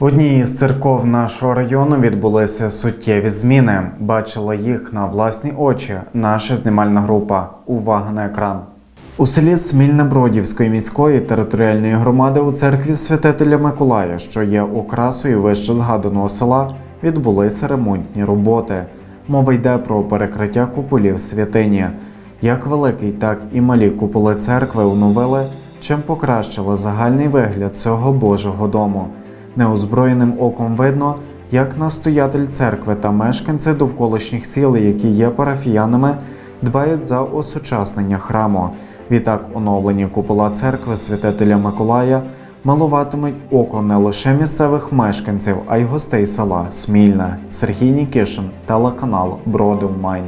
В одній із церков нашого району відбулися суттєві зміни. Бачила їх на власні очі наша знімальна група. Увага на екран. У селі Смільне Бродівської міської територіальної громади у церкві святителя Миколая, що є окрасою вище згаданого села, відбулися ремонтні роботи. Мова йде про перекриття куполів святині. Як великий, так і малі куполи церкви оновили, чим покращили загальний вигляд цього Божого дому. Неозброєним оком видно, як настоятель церкви та мешканці довколишніх сіл, які є парафіянами, дбають за осучаснення храму. Відтак оновлені купола церкви святителя Миколая милуватимуть око не лише місцевих мешканців, а й гостей села Смільне. Сергій Нікішин, телеканал Броди Майн.